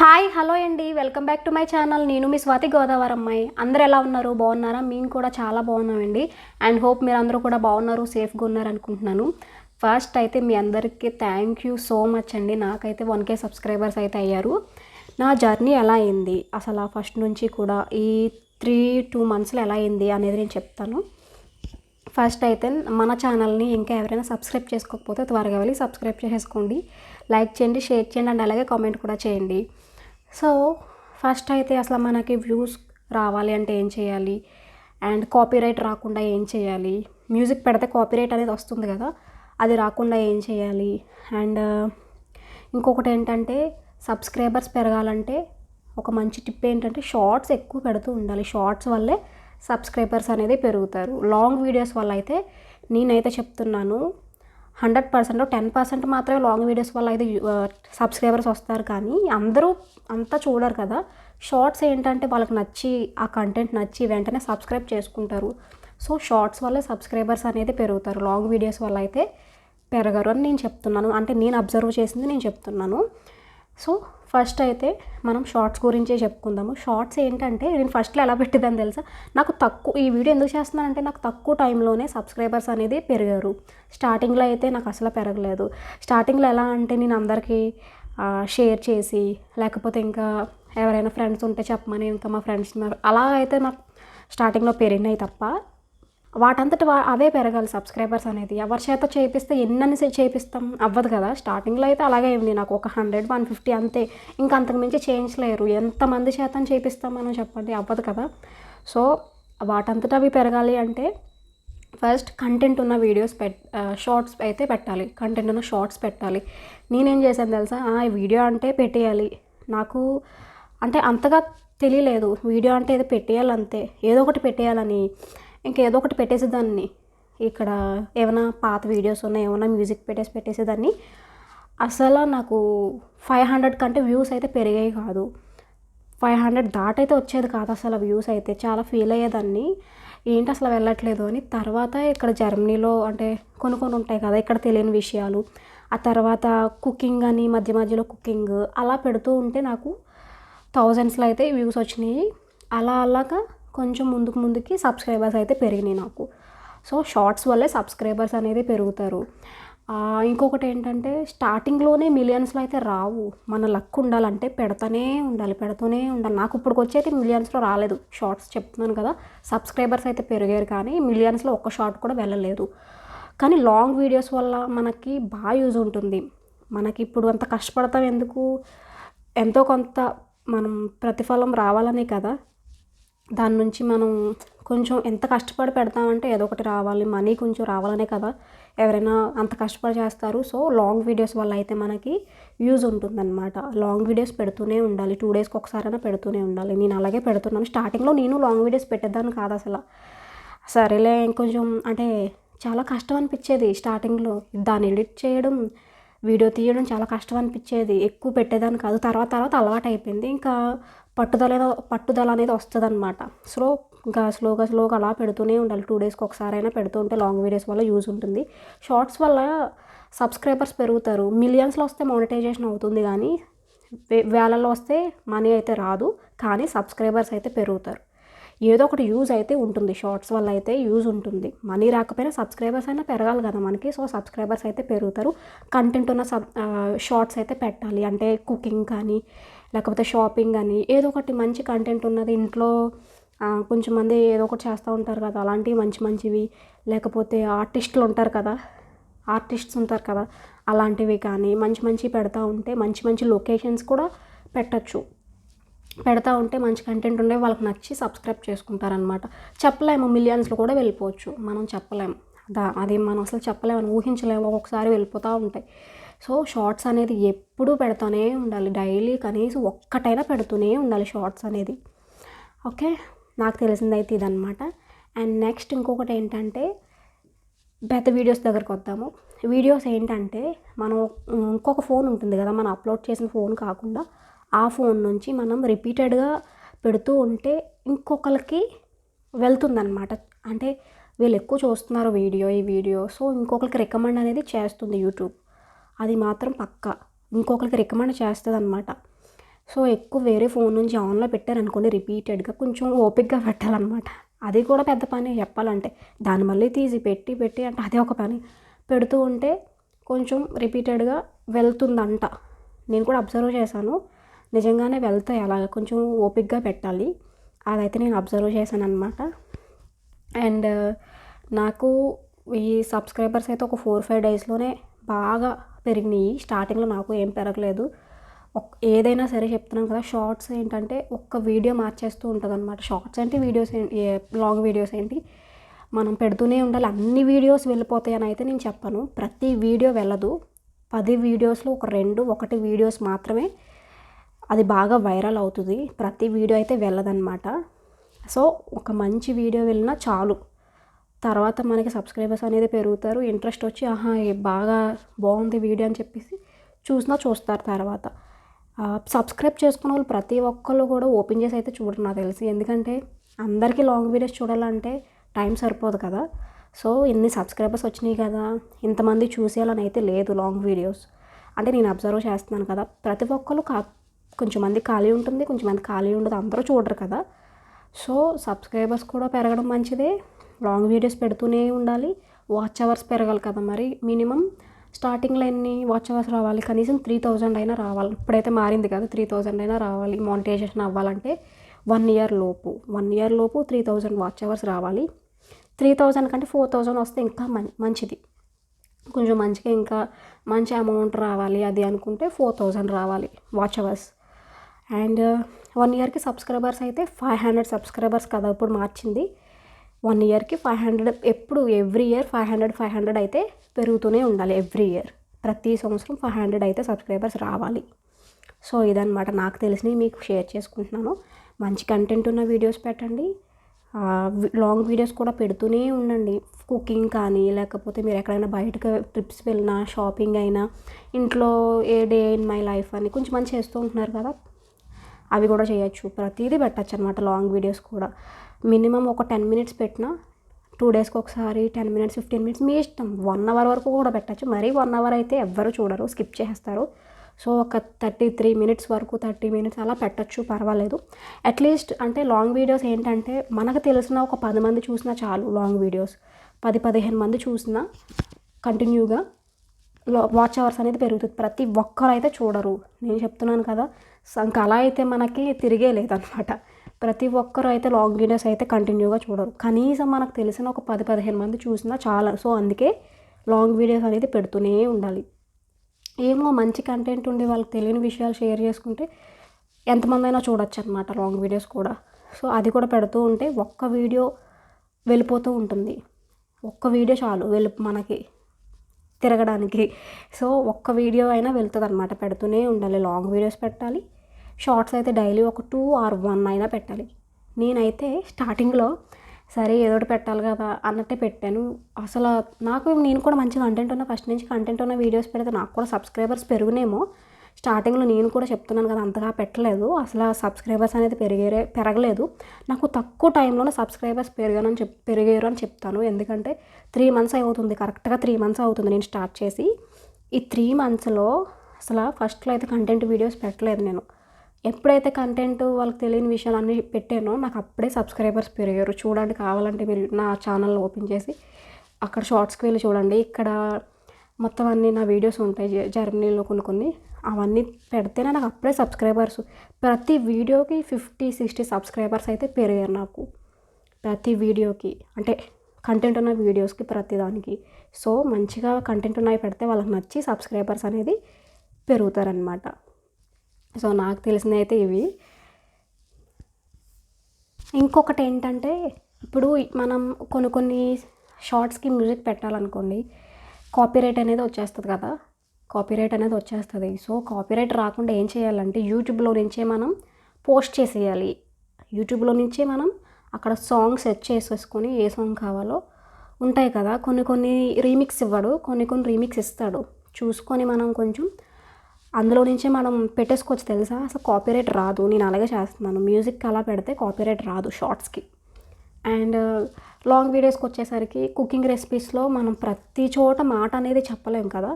Hi hello అండి. Welcome back to my channel. నేను మీ స్వాతి గోదావరి అమ్మాయి అందరు ఎలా ఉన్నారు? బాగున్నారా? మేము కూడా చాలా బాగున్నామండి. అండ్ హోప్ మీరు అందరూ కూడా బాగున్నారు సేఫ్గా ఉన్నారు అనుకుంటున్నాను. ఫస్ట్ అయితే మీ అందరికీ థ్యాంక్ యూ సో మచ్ అండి. నాకైతే వన్ కే సబ్స్క్రైబర్స్ అయితే అయ్యారు. నా జర్నీ ఎలా అయింది? అసలు ఫస్ట్ నుంచి కూడా ఈ త్రీ టూ మంత్స్లో ఎలా అయింది అనేది నేను చెప్తాను. ఫస్ట్ అయితే మన ఛానల్ని ఇంకా ఎవరైనా సబ్స్క్రైబ్ చేసుకోకపోతే త్వరగా వెళ్ళి సబ్స్క్రైబ్ చేసుకోండి లైక్ చేయండి షేర్ చేయండి అండ్ అలాగే కామెంట్ కూడా చేయండి. సో ఫస్ట్ అయితే అసలు మనకి వ్యూస్ రావాలి అంటే ఏం చేయాలి? అండ్ కాపీరైట్ రాకుండా ఏం చేయాలి? మ్యూజిక్ పెడితే కాపీరైట్ అనేది వస్తుంది కదా అది రాకుండా ఏం చేయాలి? అండ్ ఇంకొకటి ఏంటంటే సబ్స్క్రైబర్స్ పెరగాలంటే ఒక మంచి టిప్ ఏంటంటే షార్ట్స్ ఎక్కువ పెడుతూ ఉండాలి. షార్ట్స్ వల్లే సబ్స్క్రైబర్స్ అనేది పెరుగుతారు. లాంగ్ వీడియోస్ వల్ల అయితే నేనైతే చెప్తున్నాను హండ్రెడ్ పర్సెంట్ టెన్ పర్సెంట్ మాత్రమే లాంగ్ వీడియోస్ వల్ల అయితే సబ్స్క్రైబర్స్ వస్తారు. కానీ అందరూ అంతా చూడరు కదా. షార్ట్స్ ఏంటంటే వాళ్ళకి నచ్చి ఆ కంటెంట్ నచ్చి వెంటనే సబ్స్క్రైబ్ చేసుకుంటారు. సో షార్ట్స్ వల్లే సబ్స్క్రైబర్స్ అనేది పెరుగుతారు. లాంగ్ వీడియోస్ వల్ల అయితే పెరగరు అని నేను చెప్తున్నాను. అంటే నేను అబ్జర్వ్ చేసింది నేను చెప్తున్నాను. సో ఫస్ట్ అయితే మనం షార్ట్స్ గురించే చెప్పుకుందాము. షార్ట్స్ ఏంటంటే నేను ఫస్ట్లో ఎలా పెట్టిద్దని తెలుసా? నాకు తక్కువ ఈ వీడియో ఎందుకు చేస్తున్నానంటే నాకు తక్కువ టైంలోనే సబ్స్క్రైబర్స్ అనేది పెరిగారు. స్టార్టింగ్లో అయితే నాకు అసలు పెరగలేదు. స్టార్టింగ్లో ఎలా అంటే నేను అందరికీ షేర్ చేసి లేకపోతే ఇంకా ఎవరైనా ఫ్రెండ్స్ ఉంటే చెప్పమని ఇంకా మా ఫ్రెండ్స్ అలా అయితే నాకు స్టార్టింగ్లో పెరిగినాయి తప్ప వాటంతటి అవే పెరగాలి సబ్స్క్రైబర్స్ అనేది. ఎవరి చేత చేపిస్తే ఎన్నని చేపిస్తాం? అవ్వదు కదా. స్టార్టింగ్లో అయితే అలాగే ఉంది. నాకు ఒక హండ్రెడ్ వన్ ఫిఫ్టీ అంతే. ఇంకా అంతకుమించి చేయించలేరు ఎంతమంది చేత చేపిస్తాం మనం చెప్పండి. అవ్వదు కదా. సో వాటంతట అవి పెరగాలి అంటే ఫస్ట్ కంటెంట్ ఉన్న వీడియోస్ పెట్ షార్ట్స్ అయితే పెట్టాలి. కంటెంట్ ఉన్న షార్ట్స్ పెట్టాలి. నేనేం చేశాను తెలుసా? ఈ వీడియో అంటే పెట్టేయాలి. నాకు అంటే అంతగా తెలియలేదు. వీడియో అంటే ఏదో పెట్టేయాలి అంతే ఏదో ఒకటి పెట్టేయాలని. ఇంకేదో ఒకటి పెట్టేసేదాన్ని. ఇక్కడ ఏమైనా పాత వీడియోస్ ఉన్నాయి ఏమైనా మ్యూజిక్ పెట్టేసి పెట్టేసేదాన్ని. అసలు నాకు ఫైవ్ హండ్రెడ్ కంటే వ్యూస్ అయితే పెరిగాయి కాదు. ఫైవ్ హండ్రెడ్ దాటైతే వచ్చేది కాదు అసలు వ్యూస్ అయితే. చాలా ఫీల్ అయ్యేదాన్ని. ఏంటి అసలు వెళ్ళట్లేదు అని. తర్వాత ఇక్కడ జర్మనీలో అంటే కొన్ని కొన్ని ఉంటాయి కదా ఇక్కడ తెలియని విషయాలు. ఆ తర్వాత కుకింగ్ అని మధ్య మధ్యలో కుకింగ్ అలా పెడుతూ ఉంటే నాకు థౌజండ్స్లో అయితే వ్యూస్ వచ్చినాయి. అలా అలాగా కొంచెం ముందుకు ముందుకి సబ్స్క్రైబర్స్ అయితే పెరిగినాయి నాకు. సో షార్ట్స్ వల్లే సబ్స్క్రైబర్స్ అనేది పెరుగుతారు. ఇంకొకటి ఏంటంటే స్టార్టింగ్లోనే మిలియన్స్లో అయితే రావు. మన లక్ ఉండాలంటే పెడతానే ఉండాలి పెడుతూనే ఉండాలి. నాకు ఇప్పుడు వచ్చేది మిలియన్స్లో రాలేదు. షార్ట్స్ చెప్తున్నాను కదా సబ్స్క్రైబర్స్ అయితే పెరిగారు కానీ మిలియన్స్లో ఒక్క షార్ట్ కూడా వెళ్ళలేదు. కానీ లాంగ్ వీడియోస్ వల్ల మనకి బాగా యూజ్ ఉంటుంది. మనకి ఇప్పుడు అంత కష్టపడతాం ఎందుకు? ఎంతో కొంత మనం ప్రతిఫలం రావాలనే కదా. దాని నుంచి మనం కొంచెం ఎంత కష్టపడి పెడతామంటే ఏదో ఒకటి రావాలి మనీ కొంచెం రావాలనే కదా. ఎవరైనా అంత కష్టపడి చేస్తారు. సో లాంగ్ వీడియోస్ వల్ల అయితే మనకి యూజ్ ఉంటుందన్నమాట. లాంగ్ వీడియోస్ పెడుతూనే ఉండాలి. టూ డేస్కి ఒకసారైనా పెడుతూనే ఉండాలి. నేను అలాగే పెడుతున్నాను. స్టార్టింగ్లో నేను లాంగ్ వీడియోస్ పెట్టేదాన్ని కాదు అసలు. సరేలే ఇంకొంచెం అంటే చాలా కష్టం అనిపించేది స్టార్టింగ్లో దాన్ని ఎడిట్ చేయడం వీడియో తీయడం చాలా కష్టం అనిపించేది ఎక్కువ పెట్టేదాన్ని కాదు. తర్వాత తర్వాత అలవాటు అయిపోయింది ఇంకా పట్టుదల పట్టుదల అనేది వస్తుంది అనమాట స్లో ఇంకా స్లోగా స్లోగా అలా పెడుతూనే ఉండాలి. టూ డేస్కి ఒకసారైనా పెడుతూ ఉంటే లాంగ్ వీడియోస్ వల్ల యూజ్ ఉంటుంది. షార్ట్స్ వల్ల సబ్స్క్రైబర్స్ పెరుగుతారు. మిలియన్స్లో వస్తే మానిటైజేషన్ అవుతుంది కానీ వేలల్లో వస్తే మనీ అయితే రాదు. కానీ సబ్స్క్రైబర్స్ అయితే పెరుగుతారు. ఏదో ఒకటి యూజ్ అయితే ఉంటుంది. షార్ట్స్ వల్ల అయితే యూజ్ ఉంటుంది. మనీ రాకపోయినా సబ్స్క్రైబర్స్ అయినా పెరగాలి కదా మనకి. సో సబ్స్క్రైబర్స్ అయితే పెరుగుతారు. కంటెంట్ ఉన్న సబ్ షార్ట్స్ అయితే పెట్టాలి. అంటే కుకింగ్ కానీ లేకపోతే షాపింగ్ అని ఏదో ఒకటి మంచి కంటెంట్ ఉన్నది ఇంట్లో కొంచెం మంది ఏదో ఒకటి చేస్తూ ఉంటారు కదా. అలాంటివి మంచి మంచివి. లేకపోతే ఆర్టిస్టులు ఉంటారు కదా. ఆర్టిస్ట్స్ ఉంటారు కదా. అలాంటివి కానీ మంచి మంచి పెడతా ఉంటే మంచి మంచి లొకేషన్స్ కూడా పెట్టచ్చు. పెడతా ఉంటే మంచి కంటెంట్ ఉండే వాళ్ళకి నచ్చి సబ్స్క్రైబ్ చేసుకుంటారనమాట చెప్పలేము మిలియన్స్లో కూడా వెళ్ళిపోవచ్చు. మనం చెప్పలేము. దా అది మనం అసలు చెప్పలేము ఊహించలేము. ఒక్కొక్కసారి వెళ్ళిపోతూ ఉంటాయి. సో షార్ట్స్ అనేది ఎప్పుడూ పెడతానే ఉండాలి. డైలీ కనీసం ఒక్కటైనా పెడుతూనే ఉండాలి షార్ట్స్ అనేది. ఓకే? నాకు తెలిసిందైతే ఇదనమాట అండ్ నెక్స్ట్ ఇంకొకటి ఏంటంటే పెద్ద వీడియోస్ దగ్గరకు వద్దాము. వీడియోస్ ఏంటంటే మనం ఇంకొక ఫోన్ ఉంటుంది కదా మనం అప్లోడ్ చేసిన ఫోన్ కాకుండా ఆ ఫోన్ నుంచి మనం రిపీటెడ్గా పెడుతూ ఉంటే ఇంకొకరికి వెళ్తుందన్నమాట. అంటే వీళ్ళు ఎక్కువ చూస్తున్నారు వీడియో ఈ వీడియో. సో ఇంకొకరికి రికమెండ్ అనేది చేస్తుంది యూట్యూబ్. అది మాత్రం పక్క. ఇంకొకరికి రికమెండ్ చేస్తుంది అనమాట సో ఎక్కువ వేరే ఫోన్ నుంచి ఆన్లో పెట్టారనుకోండి రిపీటెడ్గా కొంచెం ఓపిక్గా పెట్టాలన్నమాట. అది కూడా పెద్ద పని చెప్పాలంటే. దాన్ని మళ్ళీ తీసి పెట్టి పెట్టి అంటే అదే ఒక పని. పెడుతూ ఉంటే కొంచెం రిపీటెడ్గా వెళ్తుందంట. నేను కూడా అబ్జర్వ్ చేశాను. నిజంగానే వెళ్తాయి అలాగ కొంచెం ఓపిక్గా పెట్టాలి. అదైతే నేను అబ్జర్వ్ చేశాను అనమాట అండ్ నాకు ఈ సబ్స్క్రైబర్స్ అయితే ఒక ఫోర్ ఫైవ్ డేస్లోనే బాగా పెరిగినాయి. స్టార్టింగ్లో నాకు ఏం పెరగలేదు. ఒక్- ఏదైనా సరే చెప్తున్నాం కదా షార్ట్స్ ఏంటంటే ఒక్క వీడియో మార్చేస్తూ ఉంటుంది అనమాట షార్ట్స్ ఏంటి వీడియోస్ ఏంటి లాంగ్ వీడియోస్ ఏంటి? మనం పెడుతూనే ఉండాలి. అన్ని వీడియోస్ వెళ్ళిపోతాయి అని అయితే నేను చెప్పను. ప్రతి వీడియో వెళ్ళదు. పది వీడియోస్లో ఒక రెండు ఒకటి వీడియోస్ మాత్రమే అది బాగా వైరల్ అవుతుంది. ప్రతి వీడియో అయితే వెళ్ళదన్నమాట. సో ఒక మంచి వీడియో వెళ్ళినా చాలు. తర్వాత మనకి సబ్స్క్రైబర్స్ అనేది పెరుగుతారు. ఇంట్రెస్ట్ వచ్చి ఆహా బాగా బాగుంది వీడియో అని చెప్పేసి చూసినా చూస్తారు తర్వాత. సబ్స్క్రైబ్ చేసుకున్న వాళ్ళు ప్రతి ఒక్కళ్ళు కూడా ఓపెన్ చేసి అయితే చూడరు నాకు తెలిసి. ఎందుకంటే అందరికీ లాంగ్ వీడియోస్ చూడాలంటే టైం సరిపోదు కదా. సో ఇన్ని సబ్స్క్రైబర్స్ వచ్చినాయి కదా. ఇంతమంది చూసేయాలని అయితే లేదు లాంగ్ వీడియోస్. అంటే నేను అబ్జర్వ్ చేస్తున్నాను కదా. ప్రతి ఒక్కళ్ళు కా కొంచెం మంది ఖాళీ ఉంటుంది కొంచెం మంది ఖాళీ ఉండదు అందరూ చూడరు కదా. సో సబ్స్క్రైబర్స్ కూడా పెరగడం మంచిదే. లాంగ్ వీడియోస్ పెడుతూనే ఉండాలి. వాచ్ అవర్స్ పెరగాలి కదా మరి. మినిమం స్టార్టింగ్లో ఎన్ని వాచ్ అవర్స్ రావాలి? కనీసం త్రీ థౌజండ్ అయినా రావాలి. ఇప్పుడైతే మారింది కదా త్రీ థౌజండ్ అయినా రావాలి. మానిటైజేషన్ అవ్వాలంటే వన్ ఇయర్ లోపు వన్ ఇయర్ లోపు త్రీ థౌజండ్ వాచ్ అవర్స్ రావాలి. త్రీ థౌజండ్ కంటే ఫోర్ థౌజండ్ వస్తే ఇంకా మం- మంచిది. కొంచెం మంచిగా ఇంకా మంచి అమౌంట్ రావాలి అది అనుకుంటే ఫోర్ థౌజండ్ రావాలి వాచ్ అవర్స్ అండ్ వన్ ఇయర్కి సబ్స్క్రైబర్స్ అయితే ఫైవ్ హండ్రెడ్ సబ్స్క్రైబర్స్ కదా ఇప్పుడు మార్చింది. వన్ ఇయర్కి ఫైవ్ హండ్రెడ్ ఎప్పుడు every year five hundred five hundred అయితే పెరుగుతూనే ఉండాలి ఎవ్రీ ఇయర్ ప్రతి సంవత్సరం ఫైవ్ హండ్రెడ్ అయితే సబ్స్క్రైబర్స్ రావాలి. సో ఇదనమాట నాకు తెలిసినవి మీకు షేర్ చేసుకుంటున్నాను. మంచి కంటెంట్ ఉన్న వీడియోస్ పెట్టండి. లాంగ్ వీడియోస్ కూడా పెడుతూనే ఉండండి. కుకింగ్ కానీ లేకపోతే మీరు ఎక్కడైనా బయటకు ట్రిప్స్ వెళ్ళినా షాపింగ్ అయినా ఇంట్లో a day in my life అని కొంచెం మంచి చేస్తూ ఉంటున్నారు కదా. అవి కూడా చేయొచ్చు. ప్రతిదీ పెట్టచ్చు అనమాట లాంగ్ వీడియోస్ కూడా. మినిమం ఒక టెన్ మినిట్స్ పెట్టినా టూ డేస్కి ఒకసారి టెన్ మినిట్స్ ఫిఫ్టీన్ మినిట్స్ మీ ఇష్టం. వన్ అవర్ వరకు కూడా పెట్టచ్చు. మరీ వన్ అవర్ అయితే ఎవ్వరు చూడరు స్కిప్ చేస్తారు సో ఒక థర్టీ త్రీ మినిట్స్ వరకు థర్టీ మినిట్స్ అలా పెట్టచ్చు పర్వాలేదు. అట్లీస్ట్ అంటే లాంగ్ వీడియోస్ ఏంటంటే మనకు తెలిసిన ఒక పది మంది చూసినా చాలు లాంగ్ వీడియోస్ పది పదిహేను మంది చూసినా కంటిన్యూగా వాచ్ అవర్స్ అనేది పెరుగుతుంది. ప్రతి ఒక్కరు అయితే చూడరు. నేను చెప్తున్నాను కదా సో ఇంకా అలా అయితే మనకి తిరిగే లేదనమాట. ప్రతి ఒక్కరు అయితే లాంగ్ వీడియోస్ అయితే కంటిన్యూగా చూడరు. కనీసం మనకు తెలిసిన ఒక పది పదిహేను మంది చూసినా చాలా. సో అందుకే లాంగ్ వీడియోస్ అనేది పెడుతూనే ఉండాలి. ఏమో మంచి కంటెంట్ ఉండి వాళ్ళకి తెలియని విషయాలు షేర్ చేసుకుంటే ఎంతమంది అయినా చూడొచ్చు అనమాట లాంగ్ వీడియోస్ కూడా. సో అది కూడా పెడుతూ ఉంటే ఒక్క వీడియో వెళ్ళిపోతూ ఉంటుంది. ఒక్క వీడియో చాలు వెళ్ళి మనకి తిరగడానికి. సో ఒక్క వీడియో అయినా వెళ్తుంది అనమాట పెడుతూనే ఉండాలి. లాంగ్ వీడియోస్ పెట్టాలి. షార్ట్స్ అయితే డైలీ ఒక టూ ఆర్ వన్ అయినా పెట్టాలి. నేనైతే స్టార్టింగ్లో సరే ఏదోటి పెట్టాలి కదా అన్నట్టే పెట్టాను. అసలు నాకు నేను కూడా మంచి కంటెంట్ ఉన్న ఫస్ట్ నుంచి కంటెంట్ ఉన్న వీడియోస్ పెడితే నాకు కూడా సబ్స్క్రైబర్స్ పెరుగునేమో. స్టార్టింగ్లో నేను కూడా చెప్తున్నాను కదా అంతగా పెట్టలేదు. అసలు సబ్స్క్రైబర్స్ అనేది పెరిగే పెరగలేదు. నాకు తక్కువ టైంలోనే సబ్స్క్రైబర్స్ పెరిగానని చెప్ పెరిగారు అని చెప్తాను. ఎందుకంటే త్రీ మంత్స్ అవుతుంది కరెక్ట్గా త్రీ మంత్స్ అవుతుంది నేను స్టార్ట్ చేసి. ఈ త్రీ మంత్స్లో అసలు ఫస్ట్లో అయితే కంటెంట్ వీడియోస్ పెట్టలేదు నేను. ఎప్పుడైతే కంటెంట్ వాళ్ళకి తెలియని విషయాలు అన్నీ పెట్టానో నాకు అప్పుడే సబ్స్క్రైబర్స్ పెరిగారు. చూడండి కావాలంటే మీరు నా ఛానల్ ఓపెన్ చేసి అక్కడ షార్ట్స్కి వెళ్ళి చూడండి. ఇక్కడ మొత్తం అన్ని నా వీడియోస్ ఉంటాయి. జ- జర్మనీలో కొన్ని కొన్ని. అవన్నీ పెడితేనే నాకు అప్పుడే సబ్స్క్రైబర్స్ ప్రతి వీడియోకి ఫిఫ్టీ సిక్స్టీ సబ్స్క్రైబర్స్ అయితే పెరిగారు నాకు. ప్రతి వీడియోకి అంటే కంటెంట్ ఉన్న వీడియోస్కి ప్రతి దానికి సో మంచిగా కంటెంట్ ఉన్నాయి పెడితే వాళ్ళకి నచ్చి సబ్స్క్రైబర్స్ అనేది పెరుగుతారనమాట సో నాకు తెలిసినవి అయితే ఇవి. ఇంకొకటి ఏంటంటే ఇప్పుడు మనం కొన్ని కొన్ని షార్ట్స్కి మ్యూజిక్ పెట్టాలనుకోండి కాపీరైట్ అనేది వచ్చేస్తుంది కదా. కాపీరైట్ అనేది వచ్చేస్తుంది. సో కాపీరైట్ రాకుండా ఏం చేయాలంటే యూట్యూబ్లో నుంచే మనం పోస్ట్ చేసేయాలి. యూట్యూబ్లో నుంచే మనం అక్కడ సాంగ్ సెట్ చేసేసుకొని ఏ సాంగ్ కావాలో ఉంటాయి కదా. కొన్ని కొన్ని రీమిక్స్ ఇవ్వడు కొన్ని కొన్ని రీమిక్స్ ఇస్తాడు. చూసుకొని మనం కొంచెం అందులో నుంచే మనం పెట్టేసుకోవచ్చు తెలుసా? అసలు కాపీరైట్ రాదు. నేను అలాగే చేస్తున్నాను. మ్యూజిక్ అలా పెడితే కాపీరైట్ రాదు షార్ట్స్కి అండ్ లాంగ్ వీడియోస్కి వచ్చేసరికి కుకింగ్ రెసిపీస్లో మనం ప్రతి చోట మాట అనేది చెప్పలేం కదా?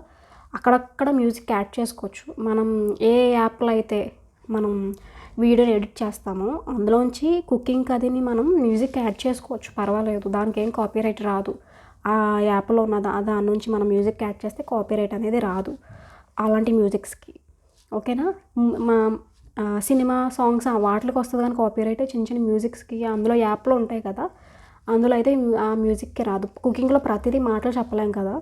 అక్కడక్కడ మ్యూజిక్ యాడ్ చేసుకోవచ్చు. మనం ఏ యాప్లో అయితే మనం వీడియోని ఎడిట్ చేస్తామో అందులోంచి కుకింగ్ అదిని మనం మ్యూజిక్ యాడ్ చేసుకోవచ్చు. పర్వాలేదు. దానికి ఏం కాపీరైట్ రాదు. ఆ యాప్లో ఉన్న దాని నుంచి మనం మ్యూజిక్ యాడ్ చేస్తే కాపీరైట్ అనేది రాదు. అలాంటి మ్యూజిక్స్కి. ఓకేనా? మా సినిమా సాంగ్స్ ఆ వాటికి వస్తుంది కానీ కాపీరైట్ చిన్న చిన్న మ్యూజిక్స్కి అందులో యాప్లో ఉంటాయి కదా? అందులో అయితే ఆ మ్యూజిక్కి రాదు. కుకింగ్లో ప్రతిదీ మాటలు చెప్పలేం కదా?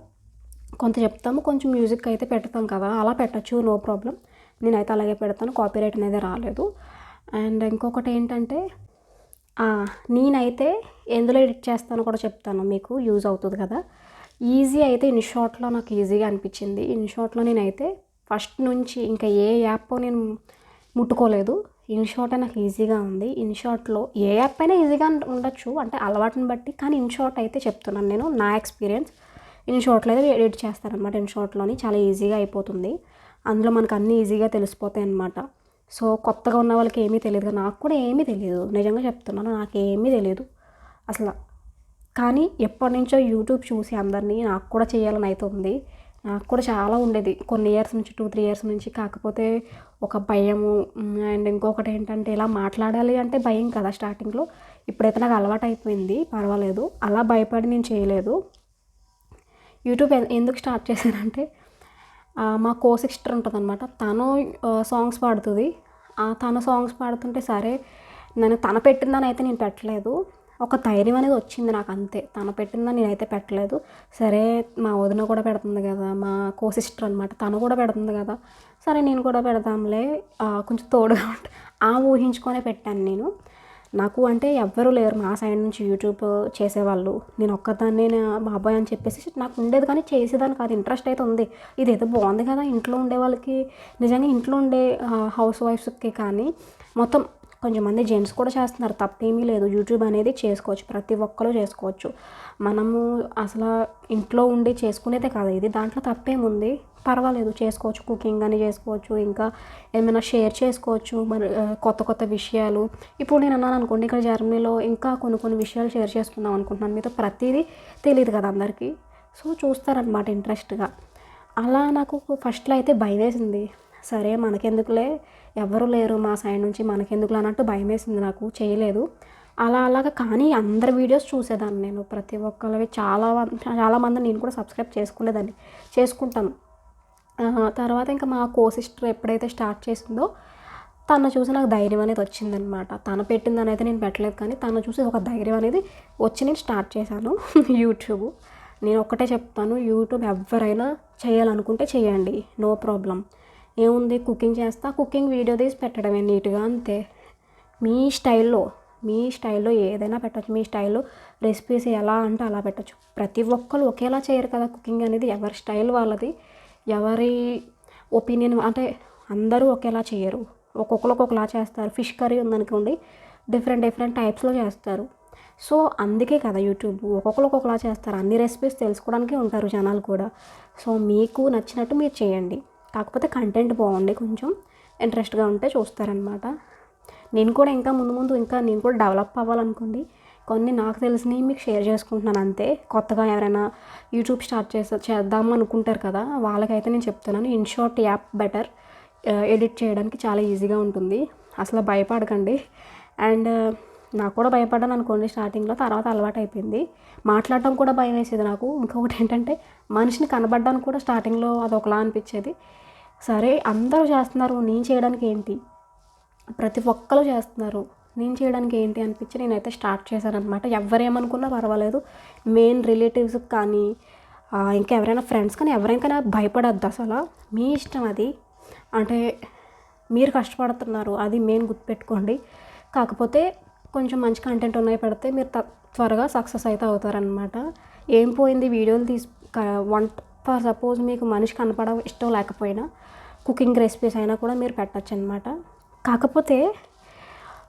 కొంత చెప్తాము కొంచెం మ్యూజిక్ అయితే పెడతాం కదా? అలా పెట్టచ్చు నో ప్రాబ్లం. నేనైతే అలాగే పెడతాను కాపీరైట్ అనేది రాలేదు. అండ్ ఇంకొకటి ఏంటంటే నేనైతే ఎందులో ఎడిట్ చేస్తానో కూడా చెప్తాను మీకు యూజ్ అవుతుంది కదా? ఈజీ అయితే ఇన్ షార్ట్లో నాకు ఈజీగా అనిపించింది. ఇన్ షార్ట్లో నేనైతే ఫస్ట్ నుంచి ఇంకా ఏ యాప్ నేను ముట్టుకోలేదు. ఇన్ షార్ట్ నాకు ఈజీగా ఉంది. ఇన్ షార్ట్లో ఏ యాప్ అయినా ఈజీగా ఉండొచ్చు. అంటే అలవాటుని బట్టి కానీ ఇన్ షార్ట్ అయితే చెప్తున్నాను నేను. నా ఎక్స్పీరియన్స్ ఇన్ షార్ట్లో అయితే ఎడిట్ చేస్తారనమాట. ఇన్ షార్ట్లోని చాలా ఈజీగా అయిపోతుంది. అందులో మనకు అన్నీ ఈజీగా తెలిసిపోతాయి అనమాట సో కొత్తగా ఉన్న వాళ్ళకి ఏమీ తెలియదు. నాకు కూడా ఏమీ తెలియదు. నిజంగా చెప్తున్నాను. నాకు ఏమీ తెలియదు. అసలు కానీ ఎప్పటి నుంచో యూట్యూబ్ చూసి అందరినీ నాకు కూడా చేయాలని అయితే ఉంది. నాకు కూడా చాలా ఉండేది. కొన్ని ఇయర్స్ నుంచి టూ త్రీ ఇయర్స్ నుంచి కాకపోతే ఒక భయము అండ్ ఇంకొకటి ఏంటంటే ఇలా మాట్లాడాలి అంటే భయం కదా స్టార్టింగ్లో. ఇప్పుడైతే నాకు అలవాటు అయిపోయింది. పర్వాలేదు. అలా భయపడి నేను చేయలేదు. యూట్యూబ్ ఎందుకు స్టార్ట్ చేశానంటే మా కో సిస్టర్ ఉంటుంది అనమాట తను సాంగ్స్ పాడుతుంది. తను సాంగ్స్ పాడుతుంటే సరే నేను తన పెట్టిందని అయితే నేను పెట్టలేదు. ఒక ధైర్యం అనేది వచ్చింది నాకు అంతే. తను పెట్టిందని నేనైతే పెట్టలేదు. సరే మా వదిన కూడా పెడుతుంది కదా మా కో సిస్టర్ అనమాట తను కూడా పెడుతుంది కదా సరే నేను కూడా పెడదాంలే. కొంచెం తోడుగా ఉంటే. ఆ ఊహించుకొనే పెట్టాను నేను. నాకు అంటే ఎవ్వరూ లేరు మా సైడ్ నుంచి యూట్యూబ్ చేసేవాళ్ళు. నేను ఒక్కదాన్ని నా- మా అబ్బాయి అని చెప్పేసి నాకు ఉండేది కానీ చేసేదానికి కాదు. ఇంట్రెస్ట్ అయితే ఉంది. ఇది ఏదో బాగుంది కదా ఇంట్లో ఉండే వాళ్ళకి. నిజంగా ఇంట్లో ఉండే హౌస్ వైఫ్స్కి కానీ మొత్తం కొంచెమంది జెంట్స్ కూడా చేస్తున్నారు. తప్పేమీ లేదు. యూట్యూబ్ అనేది చేసుకోవచ్చు. ప్రతి ఒక్కరు చేసుకోవచ్చు. మనము అసలు ఇంట్లో ఉండి చేసుకునేదే కాదు. ఇది దాంట్లో తప్పేముంది? పర్వాలేదు. చేసుకోవచ్చు. కుకింగ్ అని చేసుకోవచ్చు. ఇంకా ఏమైనా షేర్ చేసుకోవచ్చు. మరి కొత్త కొత్త విషయాలు. ఇప్పుడు నేను అన్నాను అనుకోండి ఇక్కడ జర్మనీలో ఇంకా కొన్ని కొన్ని విషయాలు షేర్ చేసుకుందాం అనుకుంటున్నాను. మీతో ప్రతిదీ తెలియదు కదా అందరికీ. సో చూస్తారనమాట ఇంట్రెస్ట్గా అలా నాకు ఫస్ట్లో అయితే భయం వేసింది సరే మనకెందుకులే? ఎవరు లేరు మా సైడ్ నుంచి మనకెందుకులే అన్నట్టు భయం వేసింది నాకు. చేయలేదు. అలా అలాగా కానీ అందరి వీడియోస్ చూసేదాన్ని నేను. ప్రతి ఒక్కరివి చాలా చాలామంది నేను కూడా సబ్స్క్రైబ్ చేసుకునేదాన్ని. చేసుకుంటాను. తర్వాత ఇంకా మా కో సిస్టర్ ఎప్పుడైతే స్టార్ట్ చేసిందో తను చూసి నాకు ధైర్యం అనేది వచ్చిందనమాట తను పెట్టిందని అయితే నేను పెట్టలేదు కానీ తను చూసి ఒక ధైర్యం అనేది వచ్చి నేను స్టార్ట్ చేశాను యూట్యూబ్. నేను ఒక్కటే చెప్తాను యూట్యూబ్ ఎవరైనా చేయాలనుకుంటే చేయండి. No problem. ఏముంది? కుకింగ్ చేస్తా. కుకింగ్ వీడియో తీసి పెట్టడమే నీట్గా అంతే. మీ స్టైల్లో మీ స్టైల్లో ఏదైనా పెట్టచ్చు. మీ స్టైల్లో రెసిపీస్ ఎలా అంటే అలా పెట్టచ్చు. ప్రతి ఒక్కరు ఒకేలా చేయరు కదా కుకింగ్ అనేది. ఎవరి స్టైల్ వాళ్ళది. ఎవరి ఒపీనియన్ అంటే అందరూ ఒకేలా చేయరు. ఒక్కొక్కరు ఒక్కొక్కలా చేస్తారు. ఫిష్ కర్రీ ఉందనుకోండి డిఫరెంట్ డిఫరెంట్ టైప్స్లో చేస్తారు. సో అందుకే కదా యూట్యూబ్ ఒక్కొక్కరు ఒక్కొక్కలా చేస్తారు. అన్ని రెసిపీస్ తెలుసుకోవడానికి ఉంటారు జనాలు కూడా. సో మీకు నచ్చినట్టు మీరు చేయండి. కాకపోతే కంటెంట్ బాగుండి కొంచెం ఇంట్రెస్ట్గా ఉంటే చూస్తారనమాట. నేను కూడా ఇంకా ముందు ముందు ఇంకా నేను కూడా డెవలప్ అవ్వాలనుకోండి కొన్ని నాకు తెలిసినవి మీకు షేర్ చేసుకుంటున్నాను అంతే. కొత్తగా ఎవరైనా యూట్యూబ్ స్టార్ట్ చేసే చేద్దాం అనుకుంటారు కదా వాళ్ళకైతే నేను చెప్తున్నాను. InShot app better edit uh, చేయడానికి చాలా ఈజీగా ఉంటుంది. అసలు భయపడకండి. అండ్ నాకు కూడా భయపడ్డాను అనుకోండి స్టార్టింగ్లో తర్వాత అలవాటు అయిపోయింది మాట్లాడటం కూడా భయం వేసేది నాకు. ఇంకొకటి ఏంటంటే మనిషిని కనబడడానికి కూడా స్టార్టింగ్లో అది ఒకలా అనిపించేది. సరే అందరూ చేస్తున్నారు నేను చేయడానికి ఏంటి ప్రతి ఒక్కరు చేస్తున్నారు నేను చేయడానికి ఏంటి అనిపించి నేనైతే స్టార్ట్ చేశాను అనమాట ఎవరేమనుకున్నా పర్వాలేదు. మెయిన్ రిలేటివ్స్కి కానీ ఇంకా ఎవరైనా ఫ్రెండ్స్ కానీ ఎవరికైనా భయపడద్దు అసలు. మీ ఇష్టం అది. అంటే మీరు కష్టపడుతున్నారు అది మెయిన్ గుర్తుపెట్టుకోండి. కాకపోతే కొంచెం మంచి కంటెంట్ ఉన్నాయి పెడితే మీరు త్వరగా సక్సెస్ అయితే అవుతారనమాట ఏం పోయింది? వీడియోలు తీసి వన్ వంట ఫర్ సపోజ్ మీకు మనిషి కనపడ ఇష్టం లేకపోయినా కుకింగ్ రెసిపీస్ అయినా కూడా మీరు పెట్టచ్చు అనమాట కాకపోతే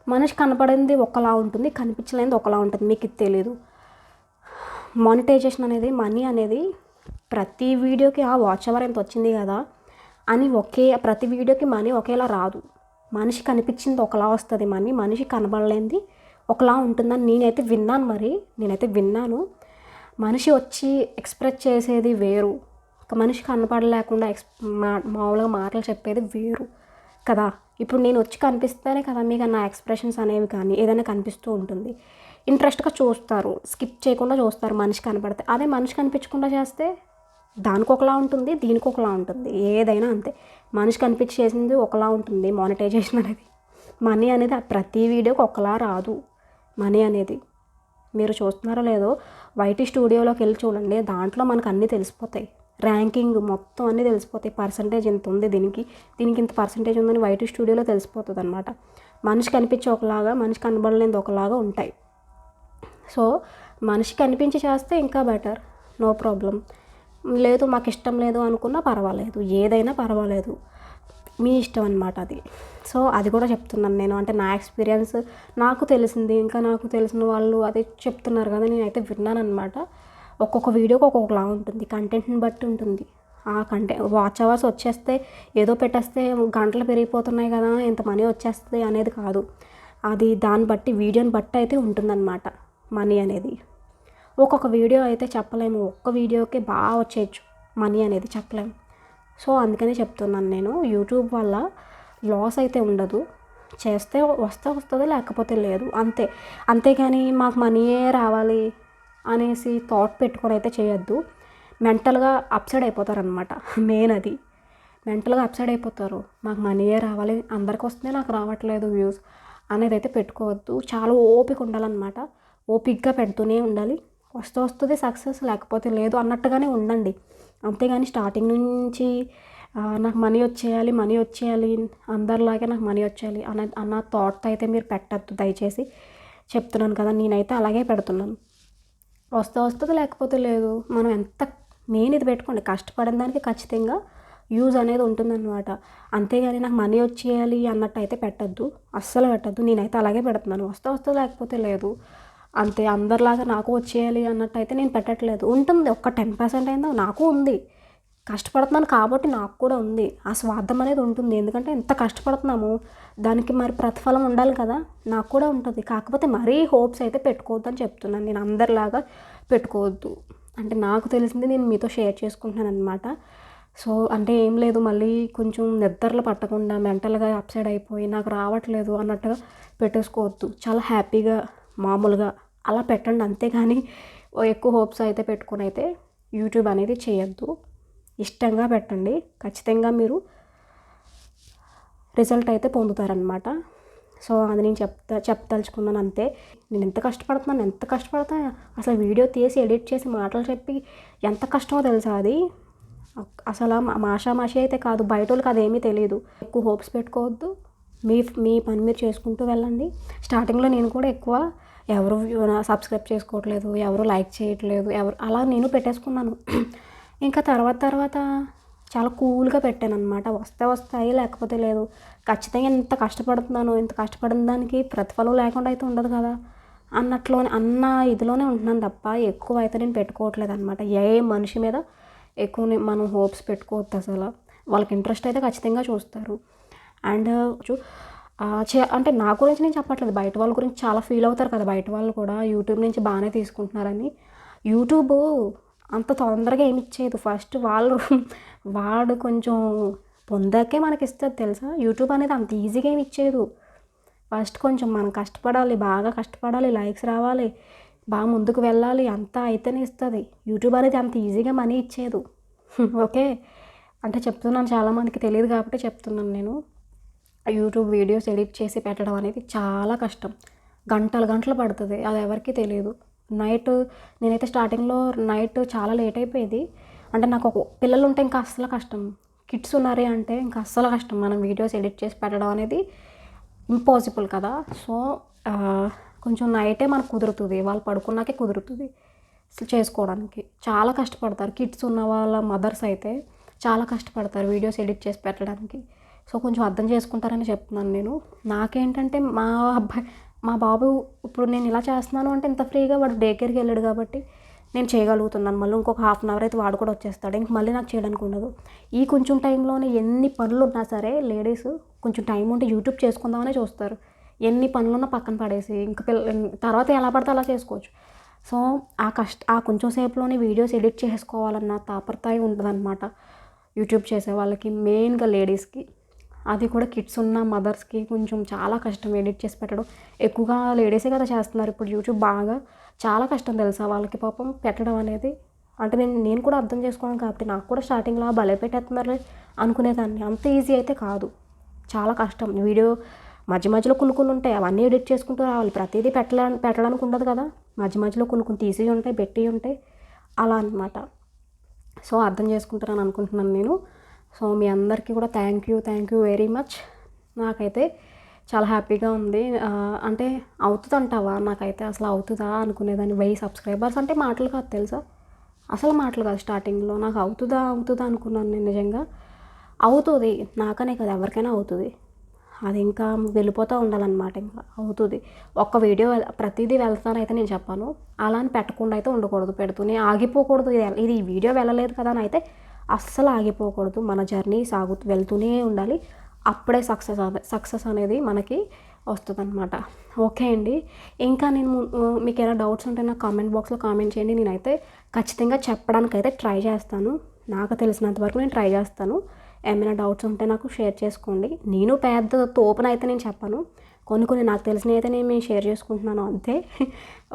మనిషి కనపడింది ఒకలా ఉంటుంది కనిపించలేనిది ఒకలా ఉంటుంది మీకు ఇది తెలీదు. మానిటైజేషన్ అనేది మనీ అనేది ప్రతి వీడియోకి ఆ వాచ్ అవర్ ఎంత వచ్చింది కదా? అని ఒకే ప్రతి వీడియోకి మనీ ఒకేలా రాదు. మనిషి కనిపించింది ఒకలా వస్తుంది మని మనిషి కనబడలేంది. ఒకలా ఉంటుందని నేనైతే విన్నాను మరి నేనైతే విన్నాను. మనిషి వచ్చి ఎక్స్ప్రెస్ చేసేది వేరు. ఒక మనిషి కనపడలేకుండా ఎక్స్ మా మామూలుగా మాటలు చెప్పేది వేరు కదా. ఇప్పుడు నేను వచ్చి కనిపిస్తేనే కదా మీకు నా ఎక్స్ప్రెషన్స్ అనేవి కానీ ఏదైనా కనిపిస్తూ ఉంటుంది. ఇంట్రెస్ట్గా చూస్తారు స్కిప్ చేయకుండా చూస్తారు మనిషి కనపడితే అదే మనిషి కనిపించకుండా చేస్తే దానికి ఒకలా ఉంటుంది దీనికి ఒకలా ఉంటుంది ఏదైనా అంతే. మనిషి కనిపించి చేసింది ఒకలా ఉంటుంది మానిటైజేషన్ అనేది. మనీ అనేది ప్రతి వీడియోకి ఒకలా రాదు మనీ అనేది. మీరు చూస్తున్నారో లేదో వైటీ స్టూడియోలోకి వెళ్ళి చూడండి దాంట్లో మనకు అన్నీ తెలిసిపోతాయి. ర్యాంకింగ్ మొత్తం అన్నీ తెలిసిపోతాయి పర్సంటేజ్ ఇంత ఉంది దీనికి దీనికి ఇంత పర్సంటేజ్ ఉందని వైటీ స్టూడియోలో తెలిసిపోతుంది అనమాట మనిషి కనిపించే ఒకలాగా మనిషి కనబడలేనిది ఒకలాగా ఉంటాయి. సో మనిషి కనిపించి చేస్తే ఇంకా బెటర్ నో ప్రాబ్లం లేదు మాకు ఇష్టం లేదు అనుకున్నా పర్వాలేదు. ఏదైనా పర్వాలేదు. మీ ఇష్టం అనమాట అది. సో అది కూడా చెప్తున్నాను నేను. అంటే నా ఎక్స్పీరియన్స్ నాకు తెలిసింది. ఇంకా నాకు తెలిసిన వాళ్ళు అది చెప్తున్నారు కదా నేనైతే విన్నాను అనమాట ఒక్కొక్క వీడియోకి ఒక్కొక్కలా ఉంటుంది. కంటెంట్ని బట్టి ఉంటుంది. ఆ కంటే వాచ్ అవర్స్ వచ్చేస్తే ఏదో పెట్టేస్తే గంటలు పెరిగిపోతున్నాయి కదా ఇంత మనీ వచ్చేస్తుంది అనేది కాదు. అది దాన్ని బట్టి వీడియోని బట్టి అయితే ఉంటుందన్నమాట మనీ అనేది. ఒక్కొక్క వీడియో అయితే చెప్పలేము. ఒక్క వీడియోకి బాగా వచ్చేయచ్చు మనీ అనేది చెప్పలేము సో అందుకనే చెప్తున్నాను నేను. యూట్యూబ్ వల్ల లాస్ అయితే ఉండదు. చేస్తే వస్తే వస్తుంది లేకపోతే లేదు. అంతే. అంతేగాని మాకు మనీయే రావాలి అనేసి థాట్ పెట్టుకొని అయితే చేయొద్దు. మెంటల్గా అప్సైడ్ అయిపోతారనమాట మెయిన్ అది. మెంటల్గా అప్సైడ్ అయిపోతారు. మాకు మనీయే రావాలి. అందరికి వస్తుంది నాకు రావట్లేదు వ్యూస్ అనేది అయితే పెట్టుకోవద్దు. చాలా ఓపిక ఉండాలన్నమాట. ఓపిక్గా పెడుతూనే ఉండాలి. వస్తూ వస్తుంది సక్సెస్ లేకపోతే లేదు అన్నట్టుగానే ఉండండి. అంతేగాని స్టార్టింగ్ నుంచి నాకు మనీ వచ్చేయాలి మనీ వచ్చేయాలి అందరిలాగే నాకు మనీ వచ్చేయాలి అన్న అన్న థాట్ అయితే మీరు పెట్టద్దు దయచేసి. చెప్తున్నాను కదా నేనైతే అలాగే పెడుతున్నాను. వస్తే వస్తుంది లేకపోతే లేదు మనం ఎంత మెయిన్ ఇది పెట్టుకోండి. కష్టపడిన దానికి ఖచ్చితంగా యూజ్ అనేది ఉంటుందన్నమాట. అంతేగాని నాకు మనీ వచ్చేయాలి అన్నట్టు అయితే పెట్టద్దు. అస్సలు పెట్టద్దు. నేనైతే అలాగే పెడుతున్నాను. వస్తే వస్తే లేకపోతే లేదు. అంతే అందరిలాగా నాకు వచ్చేయాలి అన్నట్టు అయితే నేను పెట్టట్లేదు. ఉంటుంది ఒక్క టెన్ పర్సెంట్ అయిందో నాకు ఉంది. కష్టపడుతున్నాను కాబట్టి నాకు కూడా ఉంది. ఆ స్వార్థం అనేది ఉంటుంది. ఎందుకంటే ఎంత కష్టపడుతున్నాము దానికి మరి ప్రతిఫలం ఉండాలి కదా. నాకు కూడా ఉంటుంది. కాకపోతే మరీ హోప్స్ అయితే పెట్టుకోవద్దు అని చెప్తున్నాను. నేను అందరిలాగా పెట్టుకోవద్దు. అంటే నాకు తెలిసింది నేను మీతో షేర్ చేసుకుంటున్నాను అనమాట సో అంటే ఏం లేదు మళ్ళీ కొంచెం నిద్రలు పట్టకుండా మెంటల్గా అప్సైడ్ అయిపోయి నాకు రావట్లేదు అన్నట్టుగా పెట్టేసుకోవద్దు. చాలా హ్యాపీగా మామూలుగా అలా పెట్టండి. అంతేగాని ఎక్కువ హోప్స్ అయితే పెట్టుకుని అయితే యూట్యూబ్ అనేది చేయొద్దు. ఇష్టంగా పెట్టండి. ఖచ్చితంగా మీరు రిజల్ట్ అయితే పొందుతారనమాట సో అది నేను చెప్తా చెప్పదలుచుకున్నాను అంతే. నేను ఎంత కష్టపడుతున్నాను ఎంత కష్టపడతా అసలు వీడియో తీసి ఎడిట్ చేసి మాటలు చెప్పి ఎంత కష్టమో తెలుసా అది? అసలు మాషామాషి అయితే కాదు బయట వాళ్ళకి అదేమీ తెలియదు ఎక్కువ హోప్స్ పెట్టుకోవద్దు. మీ మీ పని మీరు చేసుకుంటూ వెళ్ళండి. స్టార్టింగ్లో నేను కూడా ఎక్కువ ఎవరు సబ్స్క్రైబ్ చేసుకోవట్లేదు ఎవరు లైక్ చేయట్లేదు ఎవరు అలా నేను పెట్టేసుకున్నాను. ఇంకా తర్వాత తర్వాత చాలా కూల్గా పెట్టాను అనమాట వస్తే వస్తాయి లేకపోతే లేదు. ఖచ్చితంగా ఇంత కష్టపడుతున్నాను ఇంత కష్టపడిన దానికి ప్రతిఫలం లేకుండా అయితే ఉండదు కదా. అన్నట్లోనే అన్న ఇదిలోనే ఉంటున్నాను తప్ప ఎక్కువ అయితే నేను పెట్టుకోవట్లేదు అనమాట ఏ మనిషి మీద ఎక్కువ మనం హోప్స్ పెట్టుకోవద్దు అసలు. వాళ్ళకి ఇంట్రెస్ట్ అయితే ఖచ్చితంగా చూస్తారు. అండ్ చూ చే- అంటే నా గురించి నేను చెప్పట్లేదు. బయట వాళ్ళ గురించి చాలా ఫీల్ అవుతారు కదా. బయట వాళ్ళు కూడా యూట్యూబ్ నుంచి బాగానే తీసుకుంటున్నారని. యూట్యూబ్ అంత తొందరగా ఏమి ఇచ్చేది ఫస్ట్ వాళ్ళు వాడు కొంచెం పొందాకే మనకి ఇస్తుంది తెలుసా? యూట్యూబ్ అనేది అంత ఈజీగా ఏమి ఇచ్చేది ఫస్ట్ కొంచెం మనం కష్టపడాలి. బాగా కష్టపడాలి. లైక్స్ రావాలి. బాగా ముందుకు వెళ్ళాలి. అంతా అయితేనే ఇస్తుంది. యూట్యూబ్ అనేది అంత ఈజీగా మనీ ఇచ్చేది ఓకే? అంటే చెప్తున్నాను. చాలామందికి తెలియదు కాబట్టి చెప్తున్నాను నేను. యూట్యూబ్ వీడియోస్ ఎడిట్ చేసి పెట్టడం అనేది చాలా కష్టం. గంటలు గంటలు పడుతుంది. అది ఎవరికీ తెలియదు నైట్ నేనైతే స్టార్టింగ్లో నైట్ చాలా లేట్ అయిపోయేది. అంటే నాకు ఒక పిల్లలు ఉంటే ఇంకా అస్సలు కష్టం. కిడ్స్ ఉన్నారే అంటే ఇంకా అస్సలు కష్టం. మనం వీడియోస్ ఎడిట్ చేసి పెట్టడం అనేది ఇంపాసిబుల్ కదా. సో కొంచెం నైటే మనకు కుదురుతుంది. వాళ్ళు పడుకున్నాకే కుదురుతుంది. చేసుకోవడానికి చాలా కష్టపడతారు. కిడ్స్ ఉన్న వాళ్ళ మదర్స్ అయితే చాలా కష్టపడతారు వీడియోస్ ఎడిట్ చేసి పెట్టడానికి. సో కొంచెం అర్థం చేసుకుంటారని చెప్తున్నాను నేను. నాకేంటంటే మా అబ్బాయి మా బాబు ఇప్పుడు నేను ఇలా చేస్తున్నాను అంటే ఇంత ఫ్రీగా వాడు డే కేర్కి వెళ్ళాడు కాబట్టి నేను చేయగలుగుతున్నాను. మళ్ళీ ఇంకొక హాఫ్ అన్ అవర్ అయితే వాడు కూడా వచ్చేస్తాడు. ఇంక మళ్ళీ నాకు చేయడానికి ఉండదు. ఈ కొంచెం టైంలోనే ఎన్ని పనులు ఉన్నా సరే లేడీస్ కొంచెం టైం ఉంటే యూట్యూబ్ చేసుకుందామనే చూస్తారు. ఎన్ని పనులున్నా పక్కన పడేసి ఇంక పిల్ల తర్వాత ఎలా పడితే అలా చేసుకోవచ్చు. సో ఆ కష్ట ఆ కొంచెం సేపులోనే వీడియోస్ ఎడిట్ చేసుకోవాలన్న తాపర్తాయి ఉంటుందన్నమాట యూట్యూబ్ చేసే వాళ్ళకి మెయిన్గా లేడీస్కి. అది కూడా కిడ్స్ ఉన్న మదర్స్కి కొంచెం చాలా కష్టం. ఎడిట్ చేసి పెట్టడం. ఎక్కువగా లేడీసే కదా చేస్తున్నారు ఇప్పుడు యూట్యూబ్ బాగా చాలా కష్టం తెలుసా వాళ్ళకి పాపం పెట్టడం అనేది. అంటే నేను నేను కూడా అర్థం చేసుకోవడం కాబట్టి నాకు కూడా స్టార్టింగ్లో భలే పెట్టేస్తున్నారు అనుకునేదాన్ని. అంత ఈజీ అయితే కాదు. చాలా కష్టం. వీడియో మధ్య మధ్యలో కొన్ని కొన్ని ఉంటాయి. అవన్నీ ఎడిట్ చేసుకుంటూ రావాలి. ప్రతిదీ పెట్టలే పెట్టడానికి ఉండదు కదా. మధ్య మధ్యలో కొన్ని కొన్ని తీసి ఉంటాయి పెట్టి ఉంటాయి. అలా అనమాట సో అర్థం చేసుకుంటారని అనుకుంటున్నాను నేను. సో మీ అందరికీ కూడా thank you thank you very much నాకైతే చాలా హ్యాపీగా ఉంది. అంటే అవుతుందంటావా? నాకైతే అసలు అవుతుందా అనుకునేదాన్ని. వెయ్యి సబ్స్క్రైబర్స్ అంటే మాటలు కాదు తెలుసా? అసలు మాటలు కాదు స్టార్టింగ్లో నాకు అవుతుందా అవుతుందా అనుకున్నాను నేను నిజంగా. అవుతుంది. నాకనే కదా ఎవరికైనా అవుతుంది. అది ఇంకా వెళ్ళిపోతూ ఉండాలన్నమాట ఇంకా. అవుతుంది. ఒక్క వీడియో ప్రతిదీ వెళ్తానైతే నేను చెప్పాను. అలా అని పెట్టకుండా అయితే ఉండకూడదు. పెడుతూనే ఆగిపోకూడదు. ఇది ఇది ఈ వీడియో వెళ్ళలేదు కదా అని అయితే అస్సలు ఆగిపోకూడదు. మన జర్నీ సాగుతూ వెళ్తూనే ఉండాలి. అప్పుడే సక్సెస్ సక్సెస్ అనేది మనకి వస్తుంది ఓకే అండి. ఇంకా నేను మీకు ఏమైనా డౌట్స్ ఉంటే నాకు కామెంట్ బాక్స్లో కామెంట్ చేయండి. నేనైతే ఖచ్చితంగా చెప్పడానికి అయితే ట్రై చేస్తాను. నాకు తెలిసినంత వరకు నేను ట్రై చేస్తాను. ఏమైనా డౌట్స్ ఉంటే నాకు షేర్ చేసుకోండి. నేను పెద్ద తోపున అయితే నేను చెప్పాను. కొన్ని కొన్ని నాకు తెలిసినవి అయితే నేను షేర్ చేసుకుంటున్నాను అంతే.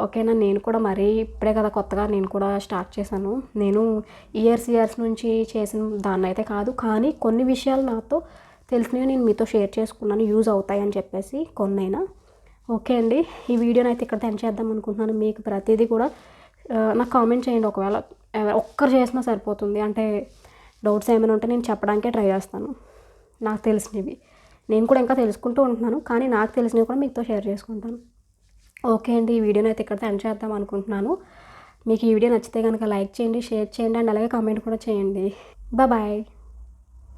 ఓకేనా? నేను కూడా మరీ ఇప్పుడే కదా కొత్తగా నేను కూడా స్టార్ట్ చేశాను. నేను ఇయర్స్ ఇయర్స్ నుంచి చేసిన దాన్ని అయితే కాదు కానీ కొన్ని విషయాలు నాతో తెలిసినవి నేను మీతో షేర్ చేసుకున్నాను యూజ్ అవుతాయని చెప్పేసి కొన్నైనా? ఓకే అండి. ఈ వీడియోని అయితే ఇక్కడ ఎండ్ చేద్దాం అనుకుంటున్నాను. మీకు ప్రతిదీ కూడా నాకు కామెంట్ చేయండి. ఒకవేళ ఒక్కరు చేసినా సరిపోతుంది. అంటే డౌట్స్ ఏమైనా ఉంటే నేను చెప్పడానికే ట్రై చేస్తాను. నాకు తెలిసినవి. నేను కూడా ఇంకా తెలుసుకుంటూ ఉంటున్నాను కానీ నాకు తెలిసినవి కూడా మీతో షేర్ చేసుకుంటాను. ఓకే అండి ఈ వీడియోని అయితే ఇక్కడ ఎండ్ చేద్దాం అనుకుంటున్నాను. మీకు ఈ వీడియో నచ్చితే కనుక లైక్ చేయండి షేర్ చేయండి అండ్ అలాగే కామెంట్ కూడా చేయండి. బాయ్.